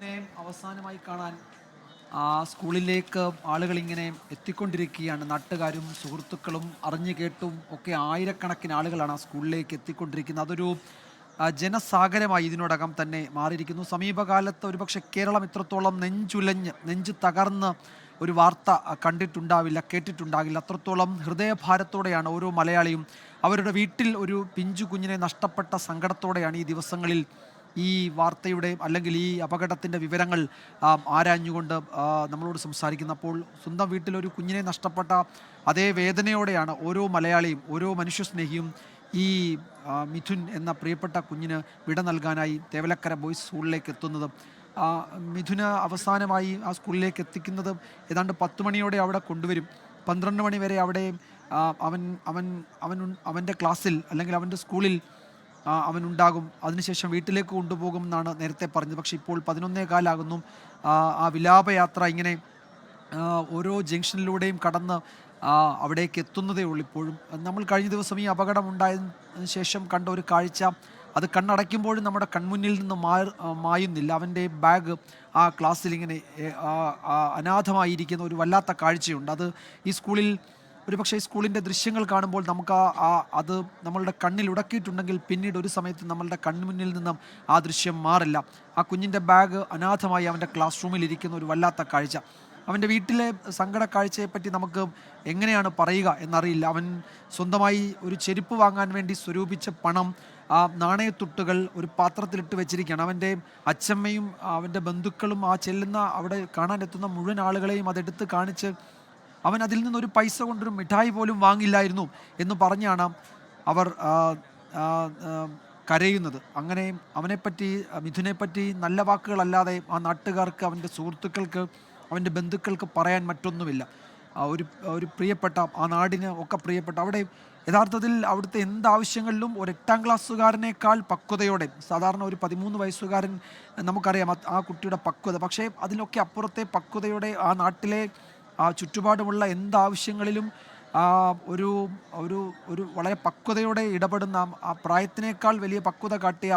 മിഥുനെ അവസാനമായി കാണാൻ ആ സ്കൂളിലേക്ക് ആളുകൾ ഇങ്ങനെ എത്തിക്കൊണ്ടിരിക്കുകയാണ്. നാട്ടുകാരും സുഹൃത്തുക്കളും അറിഞ്ഞു കേട്ടും ഒക്കെ ആയിരക്കണക്കിന് ആളുകളാണ് ആ സ്കൂളിലേക്ക് എത്തിക്കൊണ്ടിരിക്കുന്നത്. അതൊരു ജനസാഗരമായി ഇതിനോടകം തന്നെ മാറിയിരിക്കുന്നു. സമീപകാലത്ത് ഒരുപക്ഷെ കേരളം ഇത്രത്തോളം നെഞ്ചുലഞ്ഞ് നെഞ്ച് തകർന്ന് ഒരു വാർത്ത കണ്ടിട്ടുണ്ടാവില്ല കേട്ടിട്ടുണ്ടാകില്ല. അത്രത്തോളം ഹൃദയഭാരത്തോടെയാണ് ഓരോ മലയാളിയും അവരുടെ വീട്ടിൽ ഒരു പിഞ്ചു കുഞ്ഞിനെ നഷ്ടപ്പെട്ട സങ്കടത്തോടെയാണ് ഈ ദിവസങ്ങളിൽ ഈ വാർത്തയുടെ അല്ലെങ്കിൽ ഈ അപകടത്തിന്റെ വിവരങ്ങൾ ആരാഞ്ഞുകൊണ്ട് നമ്മളോട് സംസാരിക്കുന്നപ്പോൾ സ്വന്തം വീട്ടിലൊരു കുഞ്ഞിനെ നഷ്ടപ്പെട്ട അതേ വേദനയോടെയാണ് ഓരോ മലയാളിയും ഓരോ മനുഷ്യസ്നേഹിയും ഈ മിഥുൻ എന്ന പ്രിയപ്പെട്ട കുഞ്ഞിന് വിട നൽകാനായി തേവലക്കര ബോയ്സ് സ്കൂളിലേക്ക് എത്തുന്നത്. മിഥുന് അവസാനമായി ആ സ്കൂളിലേക്ക് എത്തിക്കുന്നത് ഏതാണ്ട് പത്ത് മണിയോടെ അവിടെ കൊണ്ടുവരും. പന്ത്രണ്ട് മണി വരെ അവിടെ അവൻ അവൻ അവൻ അവന്റെ ക്ലാസ്സിൽ അല്ലെങ്കിൽ അവന്റെ സ്കൂളിൽ അവനുണ്ടാകും. അതിനുശേഷം വീട്ടിലേക്ക് കൊണ്ടുപോകും എന്നാണ് നേരത്തെ പറഞ്ഞത്. പക്ഷേ ഇപ്പോൾ പതിനൊന്നേ കാലാകുന്നു. ആ, വിലാപയാത്ര ഇങ്ങനെ ഓരോ ജംഗ്ഷനിലൂടെയും കടന്ന് അവിടേക്ക് എത്തുന്നതേ ഉള്ളൂ ഇപ്പോഴും. നമ്മൾ കഴിഞ്ഞ ദിവസം ഈ അപകടം ഉണ്ടായതിനു ശേഷം കണ്ട ഒരു കാഴ്ച. അത് കണ്ണടയ്ക്കുമ്പോഴും നമ്മുടെ കൺമുന്നിൽ നിന്ന് മായുന്നില്ല. അവന്റെ ബാഗ് ആ ക്ലാസ്സിൽ ഇങ്ങനെ അനാഥമായിരിക്കുന്ന ഒരു വല്ലാത്ത കാഴ്ചയുണ്ട്. അത് ഈ സ്കൂളിൽ ഒരു പക്ഷേ ഈ സ്കൂളിന്റെ ദൃശ്യങ്ങൾ കാണുമ്പോൾ നമുക്ക് ആ ആ അത് നമ്മളുടെ കണ്ണിൽ ഉടക്കിയിട്ടുണ്ടെങ്കിൽ പിന്നീട് ഒരു സമയത്ത് നമ്മളുടെ കൺമുന്നിൽ നിന്നും ആ ദൃശ്യം മാറില്ല. ആ കുഞ്ഞിന്റെ ബാഗ് അനാഥമായി അവന്റെ ക്ലാസ് റൂമിൽ ഇരിക്കുന്ന ഒരു വല്ലാത്ത കാഴ്ച. അവന്റെ വീട്ടിലെ സങ്കട കാഴ്ചയെപ്പറ്റി നമുക്ക് എങ്ങനെയാണ് പറയുക എന്നറിയില്ല. അവൻ സ്വന്തമായി ഒരു ചെരുപ്പ് വാങ്ങാൻ വേണ്ടി സ്വരൂപിച്ച പണം ആ നാണയത്തുട്ടുകൾ ഒരു പാത്രത്തിലിട്ട് വെച്ചിരിക്കുകയാണ്. അവന്റെ അച്ഛമ്മയും അവന്റെ ബന്ധുക്കളും ആ ചെല്ലുന്ന അവിടെ കാണാനെത്തുന്ന മുഴുവൻ ആളുകളെയും അതെടുത്ത് കാണിച്ച് അവൻ അതിൽ നിന്നൊരു പൈസ കൊണ്ടൊരു മിഠായി പോലും വാങ്ങില്ലായിരുന്നു എന്ന് പറഞ്ഞാണ് അവർ കരയുന്നത്. അങ്ങനെ അവനെപ്പറ്റി മിഥുനെപ്പറ്റി നല്ല വാക്കുകളല്ലാതെ ആ നാട്ടുകാർക്ക് അവന്റെ സുഹൃത്തുക്കൾക്ക് അവന്റെ ബന്ധുക്കൾക്ക് പറയാൻ മറ്റൊന്നുമില്ല. ഒരു ഒരു പ്രിയപ്പെട്ട ആ നാടിന് ഒക്കെ പ്രിയപ്പെട്ട അവിടെ യഥാർത്ഥത്തിൽ അവിടുത്തെ എന്താവശ്യങ്ങളിലും ഒരു എട്ടാം ക്ലാസ്സുകാരനേക്കാൾ പക്വതയോടെ സാധാരണ ഒരു പതിമൂന്ന് വയസ്സുകാരൻ നമുക്കറിയാം ആ കുട്ടിയുടെ പക്വത. പക്ഷേ അതിനൊക്കെ അപ്പുറത്തെ പക്വതയോടെ ആ നാട്ടിലെ ആ ചുറ്റുപാടുമുള്ള എന്താവശ്യങ്ങളിലും ആ ഒരു ഒരു ഒരു വളരെ പക്വതയോടെ ഇടപെടുന്ന ആ- പ്രായത്തിനേക്കാൾ വലിയ പക്വത കാട്ടിയ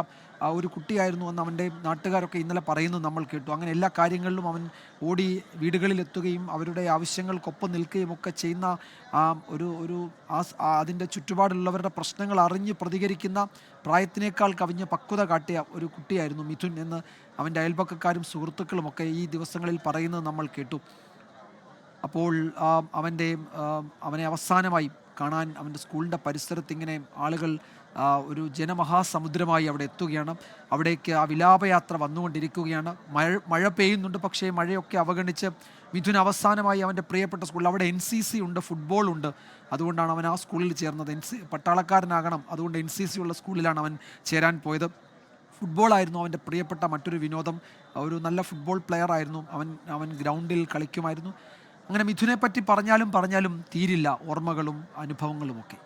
ഒരു കുട്ടിയായിരുന്നു എന്ന് അവന്റെ നാട്ടുകാരൊക്കെ ഇന്നലെ പറയുന്നു നമ്മൾ കേട്ടു. അങ്ങനെ എല്ലാ കാര്യങ്ങളിലും അവൻ ഓടി വീടുകളിലെത്തുകയും അവരുടെ ആവശ്യങ്ങൾക്കൊപ്പം നിൽക്കുകയും ഒക്കെ ചെയ്യുന്ന ആ ഒരു ഒരു ആ അതിന്റെ ചുറ്റുപാടുള്ളവരുടെ പ്രശ്നങ്ങൾ അറിഞ്ഞ് പ്രതികരിക്കുന്ന പ്രായത്തിനേക്കാൾ കവിഞ്ഞ പക്വത കാട്ടിയ ഒരു കുട്ടിയായിരുന്നു മിഥുൻ എന്ന് അവന്റെ അയൽപക്കക്കാരും സുഹൃത്തുക്കളും ഒക്കെ ഈ ദിവസങ്ങളിൽ പറയുന്നത് നമ്മൾ കേട്ടു. അപ്പോൾ അവന്റെ അവനെ അവസാനമായി കാണാൻ അവന്റെ സ്കൂളിന്റെ പരിസരത്ത് ഇങ്ങനെ ആളുകൾ ഒരു ജനമഹാസമുദ്രമായി അവിടെ എത്തുകയാണ്. അവിടേക്ക് ആ വിലാപയാത്ര വന്നുകൊണ്ടിരിക്കുകയാണ്. മഴ മഴ പെയ്യുന്നുണ്ട് പക്ഷേ മഴയൊക്കെ അവഗണിച്ച് മിഥുൻ അവസാനമായി അവന്റെ പ്രിയപ്പെട്ട സ്കൂളിൽ അവിടെ എൻ സി സി ഉണ്ട് ഫുട്ബോൾ ഉണ്ട്. അതുകൊണ്ടാണ് അവൻ ആ സ്കൂളിൽ ചേർന്നത്. എൻ സി പട്ടാളക്കാരനാകണം. അതുകൊണ്ട് എൻ സി സി ഉള്ള സ്കൂളിലാണ് അവൻ ചേരാൻ പോയത്. ഫുട്ബോളായിരുന്നു അവന്റെ പ്രിയപ്പെട്ട മറ്റൊരു വിനോദം. ഒരു നല്ല ഫുട്ബോൾ പ്ലെയർ ആയിരുന്നു. അവൻ അവൻ ഗ്രൗണ്ടിൽ കളിക്കുമായിരുന്നു. അങ്ങനെ മിഥുനെ പറ്റി പറഞ്ഞാലും പറഞ്ഞാലും തീരില്ല ഓർമ്മകളും അനുഭവങ്ങളുമൊക്കെ.